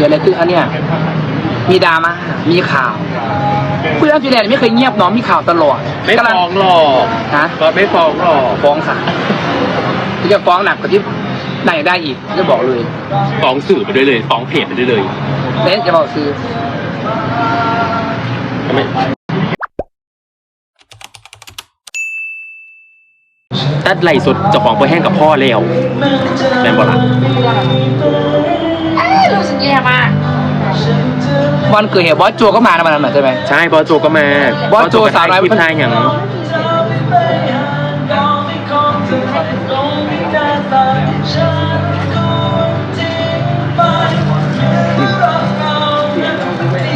กิดอะไรขึ้นอันเนี้ยมีดราม่ามีข่าวผู้รับฟินแลนด์ไม่เคยเงียบเน้องมีข่าวตลอดไม่กำลังฟ้องหรอกฮะก็ไม่ฟ้องหรอกฟ้องค่ะจะฟ้องหนักกว่าที่ไหนได้อีกจะบอกเลยฟ้องสื่อไปด้วยเลยฟ้องเพจไปด้วยเลยเน้นจะบอกคือทำไมตัดไหลสดเจะฟ้าของไปแห้งกับพ่อแล้วแม่นบอกล่ะรู้สึก แย่มากวันเกิดเหตุบอสโจก็มานะมันนั้นใช่ไหม ใช่บอสโจก็มาบอสโจก็สาวน้อยคลิปได้อย่าง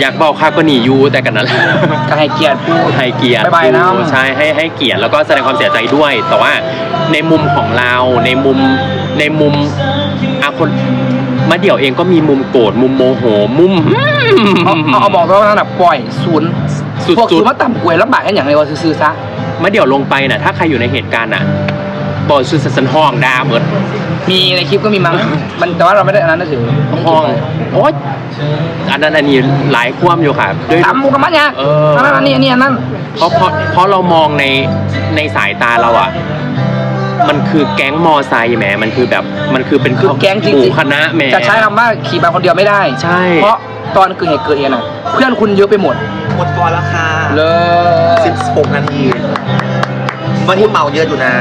อยากบอกค่าก็หนีอยูแต่กันนั่นแหละก็ให้เกียรติพูด ให้เกียรติบ๊ายบายนะ ใช่ให้ให้เกียรติแล้วก็แสดงความเสียใจด้วย แต่ว่าในมุมของเราในมุมในมุม อาคนมาเดี่ยวเองก็มีมุมโกรธมุมโมโห มุม เอาเอาเอาบอกว่าแบบปล่อยศูนย์สุดๆ พวกศูนย์มาต่ำกวยลำบากกันอย่างไรวะซื้อๆซะมาเดี่ยวลงไปน่ะ ถ้าใครอยู่ในเหตุการณ์น่ะบอกชื่อสันห้องดาเหมือนมีในคลิปก็มีมั้งมันแต่ว่าเราไม่ได้อันนั้นนะถือห้องโอ๊ยอันนั้นอันนี้หลายความอยู่ค่ะด้วยทำมุกมันเนี่ยเออ อันนั้นอันนี้อันนี้อันนั้น เพราะเพราะเพราะเรามองในในสายตาเราอะ มันคือแก๊งมอไซค์แหมมันคือแบบมันคือเป็นคือแก๊งจริหมู่งคณะแหมๆจะใช้คำว่าขี่มาคนเดียวไม่ได้ใช่ เพราะตอนเกิดเหตุเกิดเองน่ะเพื่อนคุณเยอะไปหมดหมดก่อนแล้วค่ะเลย16 นาทีวันนี้เหมาเยอะอยู่นะ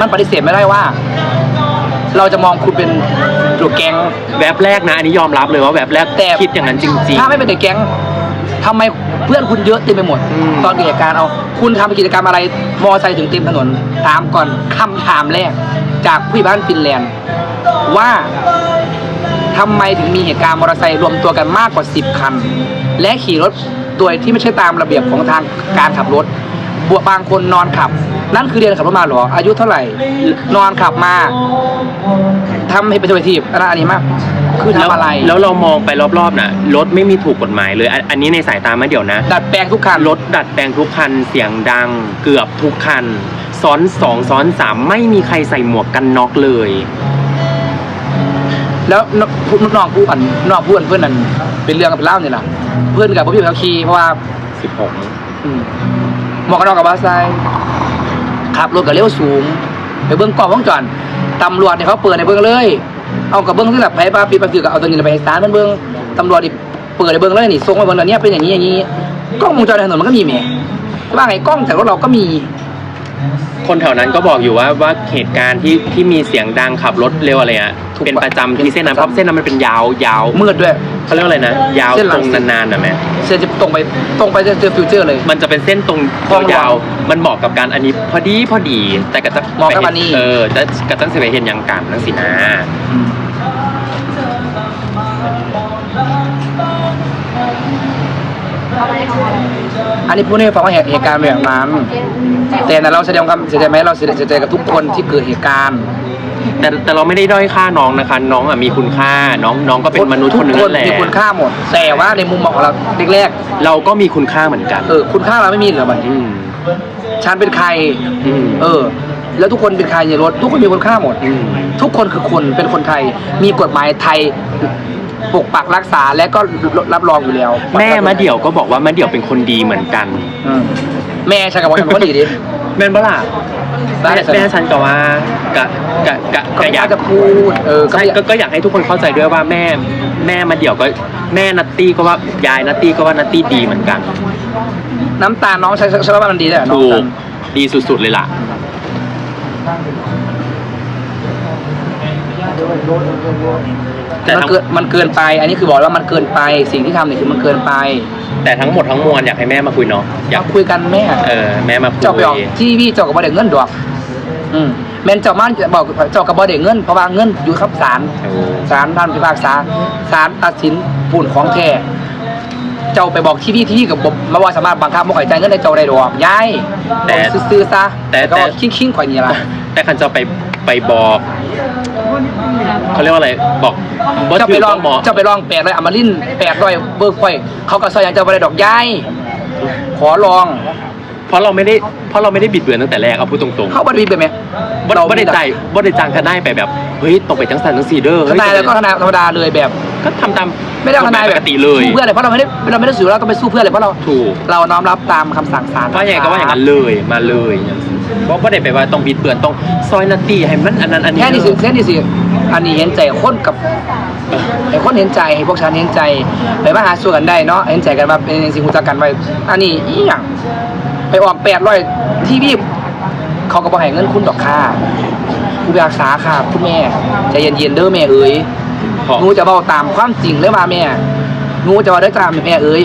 มันปฏิเสธไม่ได้ว่า เราจะมองคุณเป็นตัวแก๊ง แวบแรกนะ อันนี้ยอมรับเลยว่าแวบแรกแต่ คิดอย่างนั้นจริง ถ้าไม่เป็นเด็กแก๊งทำไม เพื่อนคุณเยอะเต็มไปหมด อืม ตอนเกิดเหตุการณ์เอา คุณทำกิจกรรมอะไรมอไซค์ถึงเต็มถนนถามก่อนคำถามแรก จากผู้ใหญ่บ้านฟินแลนด์ ว่าทำไมถึงมีเหตุการณ์มอเตอร์ไซค์รวมตัวกันมากกว่า 10 คัน และขี่รถโดยที่ไม่ใช่ตามระเบียบของทางการขับรถบวกบางคนนอนขับ นั่นคือเรียนขับรถมาเหรอ อายุเท่าไหร่ นอนขับมา ทำให้เป็นตัวทีบอันนั้นอันนี้มาก คือๆทำอะไร แล้วเรามองไปรอบๆน่ะรถไม่มีถูกกฎหมายเลยอันอันนี้ในสายตามาเดี่ยวนะ ดัดแปลงทุกคันรถดัดแปลงทุกคันเสียงดังเกือบทุกคัน ซ้อนสองซ้อนสามไม่มีใครใส่หมวกกันน็อกเลย แล้วนพูดน้องผู้อันน้องผู้อันเพื่อนนั่นเป็นเรื่องกับเป็นเล่าเนี่ยนะเพื่อนกับพี่ขับขี่เพราะว่า16อืมหมวกกันน็อกกับบาสไซขับรถกับเร็วสูง ไปเบิ้งกล้องวงจรตำรวจเนี่ยเขาเปิดในเบิ้งเลย เอากับเบิ้งที่แบบไผ่ป้าปีปลาถือกับเอาตัวนี้ไปให้ศารมันเบิ้งตำรวจดิเปิดในเบิ้งแลยนี่ทรงมาเบิ้งตอนนี้ยเป็นอย่างนี้อย่างนี้กล้องวงจรในถนนมันก็มีแหมว่าไงกล้องจากรถเราก็มี คนแถวนั้นก็บอกอยู่ว่าว่าเหตุการณ์ที่ที่มีเสียงดังขับรถเร็วอะไรอะถูกเป็นประจำเป็นที่เส้นนั้นประเพจำราะเส้นนั้นมันเป็นยาวยาวมืดด้วย เขาเรียกว่าอะไรนะ ยาวเส้นหลัตงรงนานๆนะแม่เส้นจะตรงไปตรงไปจะเจอฟิวเจอร์เลย มันจะเป็นเส้นตรงคลองหลวงยาวๆมันเหมาะกับการอันนี้พอดีพอดีแต่ก็จะเหมาะกับอันนี้ เออแต่ก็จะไปเห็นอย่างกันนั่นสินะอั นนี้พูดให้ฟังว่าเหตุเหตุการณ์เป็นแบบนั้นแต่นะเราแสดงความเสียใจไหมเราเสียเสียใจกับทุกคนที่เกิดเหตุการณ์ แต่แต่เราไม่ได้ด้อยค่าน้องนะคะ น้องอะมีคุณค่าน้องน้องก็เป็นมนุษย์คนหนึงทุกนั่นแหละมีคุณค่าหมด แต่ว่าในมุมมองของเราแรกเราก็มีคุณค่าเหมือนกัน ๆเออคุณค่าเราไม่มีเหรอบัดนี้อืมฉันเป็นใคร อืมเออ แล้วทุกคนเป็นใครในรถทุกคนมีคุณค่าหมด อืม ทุกคนคือคนเป็นคนไทย มีกฎหมายไทย ปกปักรักษาและก็รับรองอยู่แล้วแม่มาเดี่ยวก็บอกว่ามาเดี่ยวเป็นคนดีเหมือนกัน อืมแม่ฉันกับว่าฉันเป็นคนดีดิแม่นปะล่ะได้แม่สิแม่ฉันก็ว่ากะกะกะก็กะไม่อยากจะพูดเออก็ใช่ไม่อยากก็ก็อยากให้ทุกคนเข้าใจด้วยว่าแม่แม่มาเดี่ยวก็แม่นัตตี้ก็ว่ายายนัตตี้ก็ว่านัตตี้ดีเหมือนกัน น้ำตาลน้องใช้ใช้ว่ามันดีแหละน้องถูกักนดีสุดๆเลยล่ะ แต่มันทั้งเกินมันเกินไป อันนี้คือบอกว่ามันเกินไป สิ่งที่ทำเนี่ยคือมันเกินไปแต่ทั้งหมดทั้งมวลอยากให้แม่มาคุยเนาะอยากมาคุยกันแม่ เออแม่มาคุยเจ้าไปออกที่พี่เจ้ากับบ่ได้เงินดอก อืมแม่นเจ้ามันจะบอกเจ้ากับบ่ได้เงินเพราะว่าเงินอยู่ครับศาลเออศาลท่านพิพากษาศาลตัดสินปูนของแท้เจ้าไปบอกที่พี่ที่พี่กับผมมาว่าสามารถบังคับบ่ข่อยจ่ายเงินให้เจ้าได้ดอกย้ายแต่บอกซื้อๆซะแต่ก็แต่คิ้งคิ้งๆข่อยนี่ล่ะแต่คันจะไป ไปบอกเขาเรียกว่าอะไรบอกว่าเจ้าไปลองหมอเจ้าไปลองแปดร้อยอมรินแปดร้อยเบิร์กไฟเขาก็ซอยอย่างเจ้าบ่ได้ดอกย้ายขอลองเพราะเราไม่ได้เพราะเราไม่ได้บิดเบือนตั้งแต่แรกเอาพูดตรงๆ เขาบ่ได้บิดไปไหมบ่บ่ได้ใจายบ่ได้จ้างทนายไปแบบเฮ้ยตกไปจังสันจังสีเด้อทเฮ้ยนายแล้วก็ทนายธรรมดาเลยแบบ ก็ทำตามไม่ได้เอาทนายปแบบกติเลยสู้เพื่ออะไรเพราะเราไม่ได้เราไม่ได้สู้เราต้องไปสู้เพื่ออะไรเพราะเรา ถูกเราน้อมรับตามคำสั่งศาลว่าอย่างไงก็ว่าอย่างนั้นเลยมาเลยเพ ราะว่าได้ไปว่าต้องบิดเบือนต้องซอยนาตีให้มันอันนั้นอันนี้แค่นี้สิแค่นี้สิอันนี้เห็นใจคนกับไอ้คนเห็นใจให้พวกฉันเห็นใจไปมาหาสู่กันได้เนาะเห็นใจกันมาเป็นสิ่งรู้จักกันไว้อันนี้อีหยังไปออกแปดร้อยที่พี่เขาก็บอกให้เงินคุณดอกค่าผู้พิพากษาค่ะคุณแม่ใจเย็นๆเด้อแม่เอ๋ยเพราะหนูจะเบาตามความจริงเลยมาแม่หนูจะว่าได้ตามแม่เอ้ย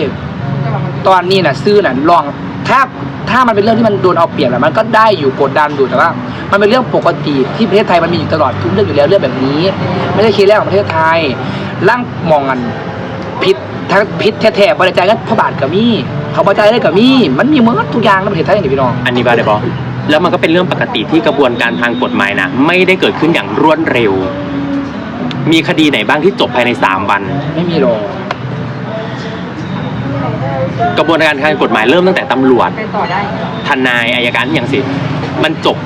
ตอนนี้น่ะซื้อน่ะลอง ถ้าถ้ามันเป็นเรื่องที่มันโดนเอาเปรียบแล้วมันก็ได้อยู่กดดันอยู่แต่ว่า มันเป็นเรื่องปกติที่ประเทศไทยมันมีอยู่ตลอดทุกเรื่องอยู่แล้วเรื่องแบบนี้ ไม่ใช่เคสแรกของประเทศไทยร่างมองกันพิษทั้งพิษแท้ๆบริจาคกันพระบาทกับมีเขาบริจาคได้กับมีมันมีหมดทุกอย่างในประเทศไทยนี่พี่น้องอันนี้บาได้บอกแล้วมันก็เป็นเรื่องปกติที่กระบวนการทางกฎหมายนะไม่ได้เกิดขึ้นอย่างรวดเร็ว มีคดีไหนบ้างที่จบภายในสามวัน ไม่มีหรอก กระบวนการทางกฎหมายเริ่มตั้งแต่ตำรวจไปต่อได้ ทนายอายการอย่างสิมันจบ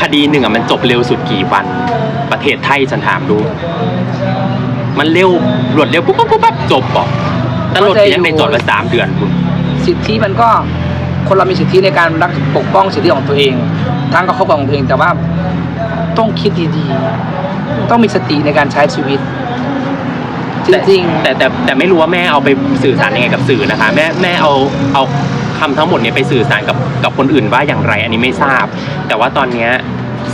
คดีหนึ่งอะมันจบเร็วสุดกี่วัน ประเทศไทยฉันถามดู มันเร็วรวดเร็วปุ๊บปุ๊บปุ๊บปั๊บจบบอกตำรวจยังในจอดมาสามเดือนคุณ สิทธิมันก็คนเรามีสิทธิในการรักปกป้องสิทธิของตัวเองทั้งก็ครอบครองของตัวเองแต่ว่าต้องคิดดีๆ ต้องมีสติในการใช้ชีวิต จริงแต่แต่แต่ไม่รู้ว่าแม่เอาไปสื่อสารยังไงกับสื่อนะคะ แม่แม่เอาเอาคำทั้งหมดเนี้ยไปสื่อสารกับกับคนอื่นว่าอย่างไร อันนี้ไม่ทราบ แต่ว่าตอนเนี้ย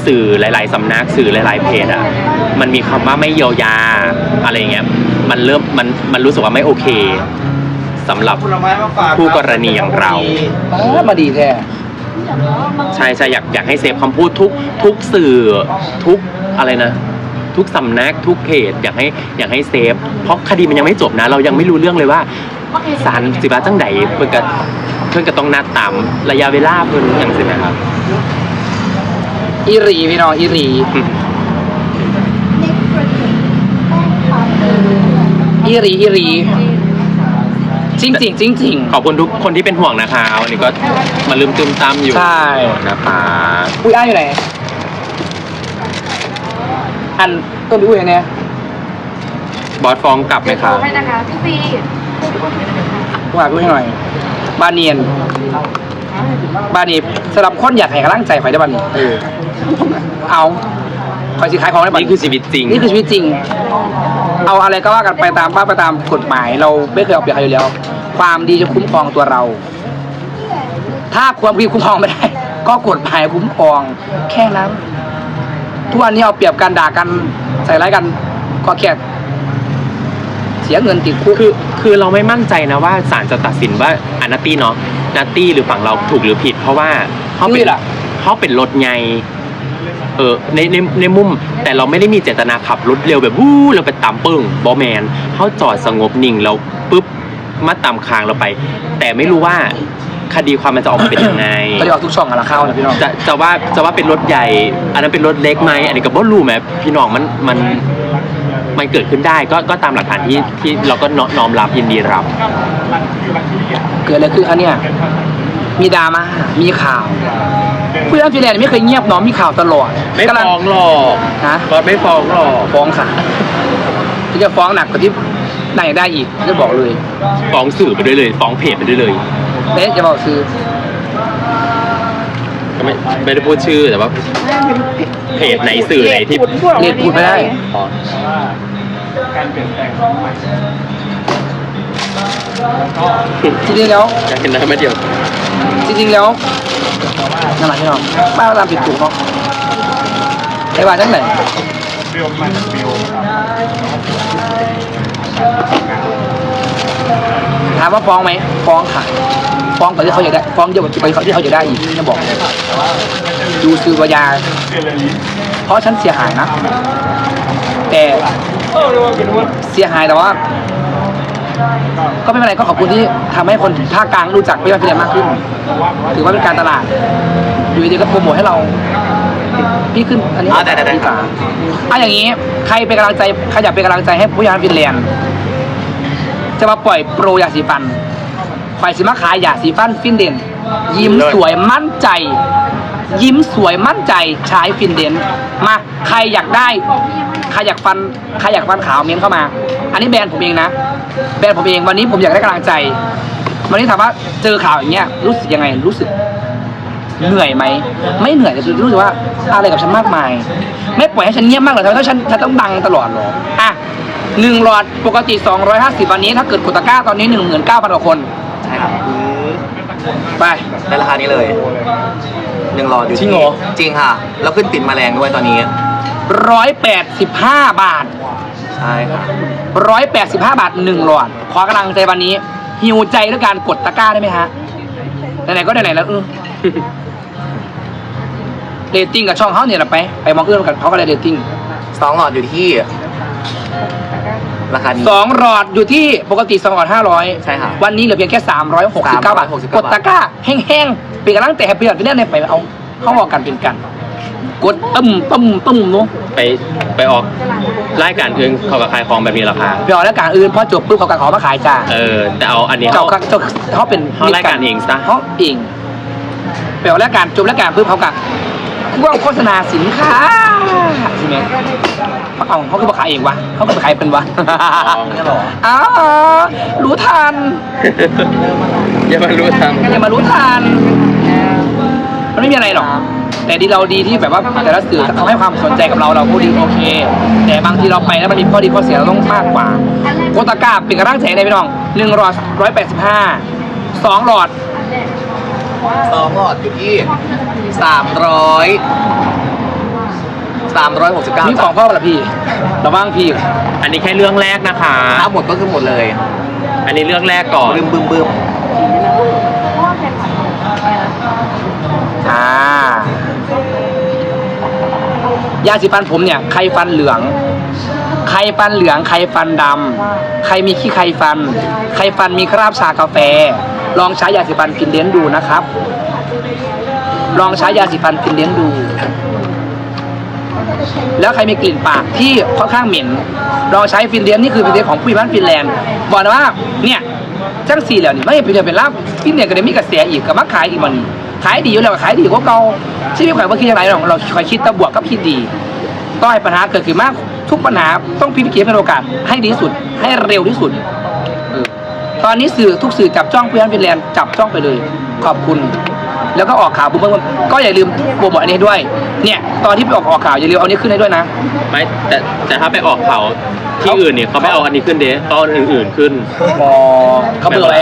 สื่อหลาย ๆสำนักสื่อหลาย ๆ เพจอะมันมีคำว่าไม่เยียวยาอะไรอย่างเงี้ยมันเริ่มมันมันรู้สึกว่าไม่โอเคสำหรับผลไม้มาฝากคู่กรณีอย่างเราๆเออมาดีแท้ใช่ใช่อยากอยากให้เซฟคำพูดทุกทุกสื่อทุกอะไรนะ ทุกสำนักทุกเพจอยากให้อยากให้เซฟ เพราะคดีมันยังไม่จบนะ เรายังไม่รู้เรื่องเลยว่าศาลสิบาจังไดเพื่อนก็เพื่อนก็ต้องนัดตามระยะเวลาเพื่อนอย่างสินะครับอีหรีพี่น้องอีหรีอืมอีหรีอีหรีจริงจริงจริงจริงขอบคุณทุกคนที่เป็นห่วงนะคะวันนี้ก็มาลืมตืมตามอยู่ใช่นะคะอุ้ยอ้ายอยู่ไหน อันต้นพี่อุ้ยอันเนี้ยบอสฟ้องกลับไหมเดี๋ยวโทคะรให้นะคะพี่ซีกูหาพี่อุ้ยให้หน่อยบานเนียนบานนี้สำหรับคนอยากให้กำลังใจข่อยได้บานนี้เออเอาข่อยสิขายของได้บานนี่คือชีวิตจริง นี่คือชีวิตจริง เอาอะไรก็ว่ากันไปตามบ้านไปตามกฎหมาย เราไม่เคยเอาเปรียบใครอยู่แล้ว ความดีจะคุ้มครองตัวเรา ถ้าความดีคุ้มครองไม่ได้ ก็กฎหมายคุ้มครองแค่นั้น ทุกวันนี้เอาเปรียบกันด่ากันใส่ร้ายกันก็แค่เสียเงินติดคุกคือคือเราไม่มั่นใจนะว่าศาลจะตัดสินว่าอานาตี้เนาะนาตี้หรือฝั่งเราถูกหรือผิด เพราะว่าเขาเป็นนี่แหละเขาเป็นรถไงเออในในในมุมแต่เราไม่ได้มีเจตนาขับรถเร็วแบบวู้เราไปตามปึ้งบอแมนเขาจอดสงบนิ่งแล้วปุ๊บมาตามคางเราไป แต่ไม่รู้ว่า คดีความมันจะออกมาเป็นยังไง ก็จะออกทุกช่องอะละเข้านะพี่น้อง จะจะว่าจะว่าเป็นรถใหญ่ อันนั้นเป็นรถเล็กไหมอันนี้ก็บ่รู้ไหมพี่น้องมันมันมันเกิดขึ้นได้ก็ก็ตามหลักฐานที่ที่เราก็น้อน้อมรับยินดีรับ เกิดอะไรขึ้นคะเนี่ยมีดราม่ามีข่าวผู้ย่านฟินแลนด์ไม่เคยเงียบเน้องมีข่าวตลอดไม่กำลังฟ้องหรอกฮะบอสไม่ฟ้องหรอกฟ้องค่ะที่จะฟ้องหนักกว่าที่ไหนได้อีกจะบอกเลย ฟ้องสื่อไปด้วยเลย ฟ้องเพจไปด้วยเลย เอ๊ะจะบอกซื้อก็ไม่ไม่ได้พูดชื่อแต่ว่า เพจไหนสื่อไหนที่ เรียกพูดไม่ได้ อ๋อจริงๆแล้ว อยากเห็นหน้าไม่เดียวจริงๆแล้วนั่นแหละพี่น้องบ้านเราตามผิดถูกเนาะไอ้ว่าจังไหน ถามว่าฟ้องไหมฟ้องค่ะฟ้องก่อนที่เขาจะได้ฟ้องเยอะกว่าที่เขาที่เขาจะได้อีกจะบอกดูซื้อวายา เพราะฉันเสียหายนะ แต่เสียหายแต่ว่า ก็ไม่เป็นไรก็ขอบคุณที่ทำให้คนภาคกลางรู้จักพี่ว่าพี่เรียนมากขึ้น ถือว่าเป็นการตลาด อยู่ดีๆก็โปรโมทให้เราพี่ขึ้นอันนี้อ่าได้ได้ได้ดีกว่าอะอย่างนี้ใครเป็นกำลังใจใครอยากเป็นกำลังใจให้ผู้ยานฟินแลนด์ จะมาปล่อยโปรยาสีฟันไฟสิมาขายยาสีฟันฟินเด่น ยิ้มสวยมั่นใจ ยิ้มสวยมั่นใจใช้ฟินเดนซ์มาใครอยากได้ ใครอยากฟันใครอยากฟันขาวเมียนเข้ามา อันนี้แบรนด์ผมเองนะ แบรนด์ผมเองวันนี้ผมอยากได้กำลังใจ วันนี้ถามว่าเจอข่าวอย่างเงี้ยรู้สึกยังไงรู้สึกเหนื่อยไหมไม่เหนื่อยแต่รู้สึกว่าอะไรกับฉันมากมาย ไม่ปล่อยให้ฉันเงียบมากเลยทำไมต้องฉันฉันต้องดังตลอดเหรออะ หนึ่งหลอดปกติ 250 วันนี้ถ้าเกิดกดตะกร้าตอนนี้ 19,000กว่าคน ใช่ครับไป ในราคานี้เลยหนึ่งหลอดอยู่จริงเหรอจริงค่ะ แล้วขึ้นติดแมลงด้วยตอนนี้ 185 บาท ใช่ค่ะ 185 บาทหนึ่งหลอด ขอกำลังใจวันนี้ หิวใจด้วยการกดตะกร้าได้ไหมฮะ ไหนๆก็ไหนๆแล้วเออ เรตติ้งกับช่องเขาเนี่ยแหละไป ไปมองเอื้อนกันเขาก็เลยเรตติ้งสองหลอดอยู่ที่ ราคานี้สองหลอดอยู่ที่ปกติสองหลอดห้าร้อยใช่ค่ะวันนี้เหลือเพียงแค่สามร้อยหกสิบเก้าบาท369กดตะกร้าแห้งๆเป็นกำลังแต่ให้เปลี่ยนไปเรื่อยๆไปเอาเข้าออกกันเป็นกัน กดตึ้มตึ้มตึ้มเนาะไปไปออกรายการอื่นเขากับขายของแบบนี้ราคาไปออกรายการอื่นพอจบปุ๊บเขาก็ขอมาขายจ้าเออแต่เอาอันนี้เจ้าเขาเขาเจ้าเขาเป็นเขารายการเองซะเขาเองไปออกรายการจบรายการปุ๊บเขาก็ ว่างโฆษณาสินค้าใช่ไหมเขาเอาเขาก็มาขายเองวะเขาก็ไปขายเป็นวะเนี่ยเหรออ้าวรู้ทันอย่ามารู้ทางอย่ามารู้ทันมันไม่มีอะไรหรอกแต่ดีเราดีที่แบบว่าแต่ละสื่อเขาให้ความสนใจกับเราเราก็ดีโอเค แต่บางทีเราไปแล้วมันมีข้อดีข้อเสียเราต้องมากกว่าโกตากาเป็นกระร่างแสงเลยพี่น้องหนึ่งหลอดร้อยแปดสิบห้าสองหลอด สองหลอดอยู่ที่สามร้อยสามร้อยหกสิบเก้านี่ของพ่อเหรอพี่ระว่างพี่ อันนี้แค่เรื่องแรกนะคะ ถ้าหมดก็คือหมดเลย อันนี้เรื่องแรกก่อนบึ้มบึ้มบึ้มอ่ายาสีฟันผมเนี่ยใครฟันเหลืองใครฟันเหลืองใครฟันดำใครมีขี้ใครฟัน ใครฟันมีคราบชากาแฟ ลองใช้ยาสีฟันฟินเลี้ยนดูนะครับ ลองใช้ยาสีฟันฟินเลี้ยนดู แล้วใครมีกลิ่นปากที่ค่อนข้างเหม็นลองใช้ฟินเลี้ยนนี่คือฟินเลี้ยนของผู้บ้านฟินแลนด์บอกนะว่าเนี่ยจังสี่แล้วนี่ไม่เป็นเดือนเป็นลาบฟินเลี้ยก็ได้มีกระแสอีกกับมาขายอีกมันนี่ขายดีอยู่แล้วขายดีกว่าเก่าชีวิตข่อยว่าคิดอะไรหรอกเราคอยคิดตะบวกกับคิดดีต้อยปัญหาเกิดขึ้นมากทุกปัญหาต้องพิจารณาเป็นโอกาสให้ดีที่สุดให้เร็วที่สุด ตอนนี้สื่อทุกสื่อจับจ้องเพื่อนฟินแลนด์จับจ้องไปเลย ขอบคุณ แล้วก็ออกข่าวปุ๊บปุ๊บก็อย่าลืมโปรโมทอันนี้ด้วย เนี่ย ตอนที่ไปออกออกข่าวอย่าลืมเอานี้ขึ้นให้ด้วยนะ ไม่แต่แต่ถ้าไปออกเขาที่อื่นเนี่ยเขาไม่เอาอันนี้ขึ้นเด้เขาเอาอื่นๆขึ้นบอเขาเบอร์ไว้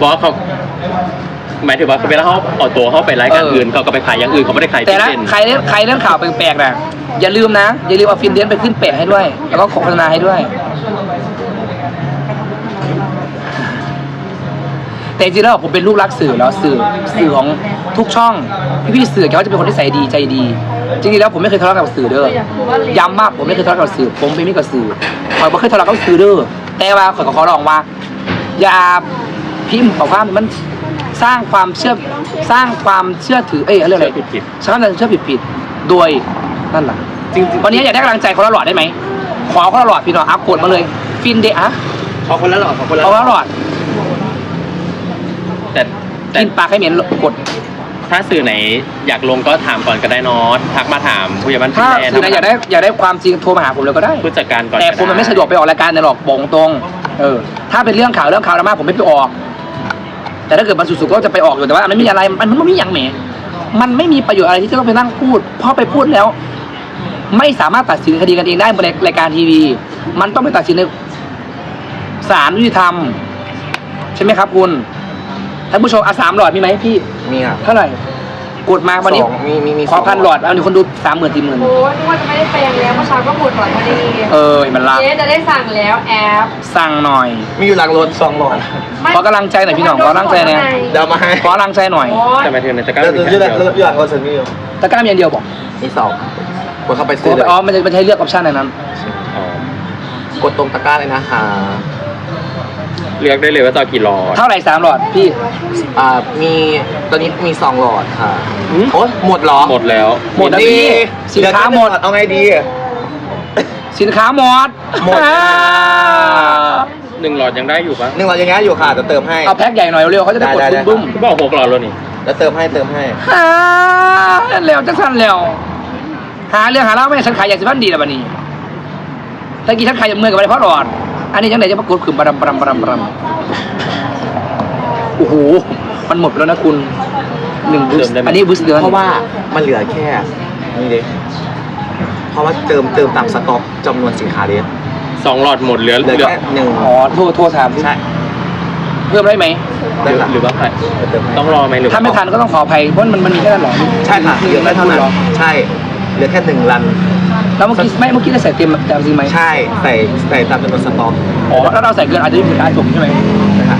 บอสเขาหมายถึงว่าเวลาเขาเอาตัวเขาไปรายการเอออื่อื่นเขาก็ไปขายอย่างอื่นเขาไม่ได้ขายแต่ที่ละเด่นใครเล่นใครเล่นข่าวแปลกๆนะอย่าลืมนะ อย่าลืมเอาฟินเดนไปขึ้นเป็ดให้ด้วย แล้วก็โฆษณาให้ด้วย แต่จริงๆแล้วผมเป็นลูกรักสื่อแล้วสื่อสื่อของทุกช่องพี่ๆสื่อแกว่าจะเป็นคนที่ใส่ดีใจดี จริงๆแล้วผมไม่เคยทะเลาะกับสื่อเด้อย้ำมากผมไม่เคยทะเลาะกับสื่อ ผมเป็นมิตรกับสื่อคอยไม่เคยทะเลาะกับสื่อเด้อแต่ว่าขอขอร้องว่า อย่าพิมพ์บอกว่ามันสร้างความเชื่อสร้างความเชื่อถือเอ้ยอะไรอะไรผิดผิดสร้างความเชื่อผิดๆโดยนั่นแหละจริงๆวันนี้อยากได้กำลังใจคนละหลอดได้ไหมขอคนละหลอดพี่น้องอัพกดมาเลย ฟินเดะอะเขาคนละหลอดเขาคนละเอาละหลอด แต่แต่ กินปากให้เหม็นกดถ้าสื่อไหนอยากลงก็ถามก่อนก็ได้เนอะทักมาถามผู้ใหญ่บ้านถ้าแม่สื่อไหนอยากได้อยากได้ความจริงโทรมาหาผมเลยก็ได้ ผู้จัดการก่อนแต่ผมมันไม่สะดวกไปออกรายการในหรอกบอกตรง เออ ถ้าเป็นเรื่องข่าวเรื่องข่าวดราม่าผมไม่ไปออก แต่ถ้าเกิดมันสุดๆก็จะไปออกอยู่แต่ว่ามันไม่มีอะไรมันไม่มีอย่างแหมมันไม่มีประโยชน์อะไรที่จะต้องไปนั่งพูดเพราะไปพูดแล้ว ไม่สามารถตัดสินคดีกันเองได้บนรายการทีวี มันต้องไปตัดสินในศาลยุติธรรม ใช่ไหมครับคุณ ท่านผู้ชมอะสามหลอดมีไหมพี่ มีอะเท่าไหร่ กดมาวันนี้สองมีมีมีขอสงพันหลอดเอามีคนดูสามหมื่นสี่หมื่นโอ้ยนึกว่าจะไม่ได้แปลงแล้วเมื่อเช้าก็ปวดหลอดพอดีเออเห็นมันละเจ๊จะได้สั่งแล้วแอปสั่งหน่อย มีอยู่หลังรถสองหลอดขอกำลังใจหน่อยพี่หน่องขอกำลังใจหน่อยเดี๋ยวเอามาให้ขอกำลังใจหน่อยโอ้ยแต่หมายถึงในตะกร้าเดี๋ยวมีเดี๋ยวแค่เดี๋ยวเดียวเดี๋ยวหลังรถฉันมีอยู่ตะกร้ามีอันเดียวบอกมีสองกดเข้าไปกซื้อดเลยอ๋อมันจะมันจะให้เลือกออปชันในนั้นอ๋อกดตรงตะกร้าเลยนะคะ เลือกได้เลยว่าจะเอากี่หลอด เท่าไหร่สามหลอดพี่ อ่ามีตอนนี้มีสองหลอดค่ะอืม โอ้หมดเหรอหมดแล้ว หมดแล้วดีพี่สินค้าหมดเยวเอาไงดี สินค้าหมดหมด อ่าหนึ่งหลอดยังได้อยู่ปะหนึ่งหลอดยังไงอยู่ค่ะจะเติมให้ เอาแพ็คใหญ่หน่อยเร็วเขาจะได้กดได้ได้บึ้มก็บอกหกหลอดแล้วนี่ๆแล้วเติมให้เติมให้หาแล้วจังสันแล้วหาเรื่องหาเล่าไม่ให้ฉันขายยาสีฟันดีแล้วบัดนี้ตะกี้ฉันขายยาเมื่อยกับอะไรเพราะหลอด อันนี้จังไหนจะปรากฏขึ้นบรัมบรัมบรัมบรัมโอ้โห มันหมดไปแล้วนะคุณหนึ่งบูสเติมได้ไหม อันนี้บูสเดือนเพราะว่ามันเหลือแค่นี่เด็เพราะว่าเติมเติมตามสต็อกจำนวนสินค้าเด็สองหลอดหมดเหลือเหลือเหลือแค่หนึ่งอ๋อโทรโทรถามใช่เพิ่มได้ไหมหรือหรือว่าใครเติมให้ต้องรอไหมหรือถ้าไม่ทันก็ต้องขออภัยเพราะมันมันมีแค่นั้นหรอใช่ค่ะเหลือแค่เท่านั้นหรอใช่เหลือแค่หนึ่งรัน แล้วเมื่อกี้ไม่เมื่อกี้ได้ใส่เต็มแต่จริงไหมใช่ ใส่ใส่ตามจำนวนสต็อกอ๋อแล้วเราใส่เกินอาจจะมีผลการส่งใช่ไหมนะคะ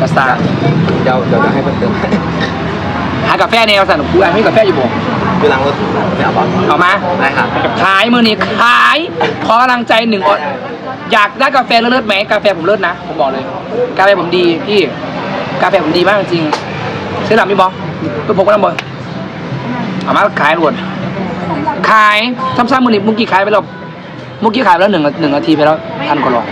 กระซ่าเดี๋ยวเดี๋ยวจะให้เพิ่มเติมให้หากาแฟแนวสั่นกูอ่านไม่กาแฟอยู่บ่คือล้างรถไม่เอาบอลเอามาได้ค่ะขายมือนี้ขายขอกำลังใจหนึ่งอดอยากได้กาแฟเลิศๆไหมกาแฟผมเลิศนะผมบอกเลยกาแฟผมดีพี่กาแฟผมดีมากจริงๆซื้อหลับพี่บอเพื่อผมก็ต้องบอกเอามาขายรวด ขายซ้ำๆมือนี้เมุกกี้ขายไปแล้วมุกกี้ขายไปแล้วหนึ่งหนึ่งนาทีไปแล้วพันกว่าหลอด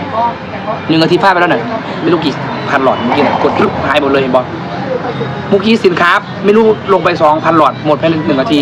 หนึ่งนาทีพลาดไปแล้วหน่อยไม่รู้กี่พันหลอดเมื่อกี้กดรึบหายหมดเลยบอเมุกกี้สินค้า ไม่รู้ลงไปสองพันหลอดหมดภายในหนึ่งนาที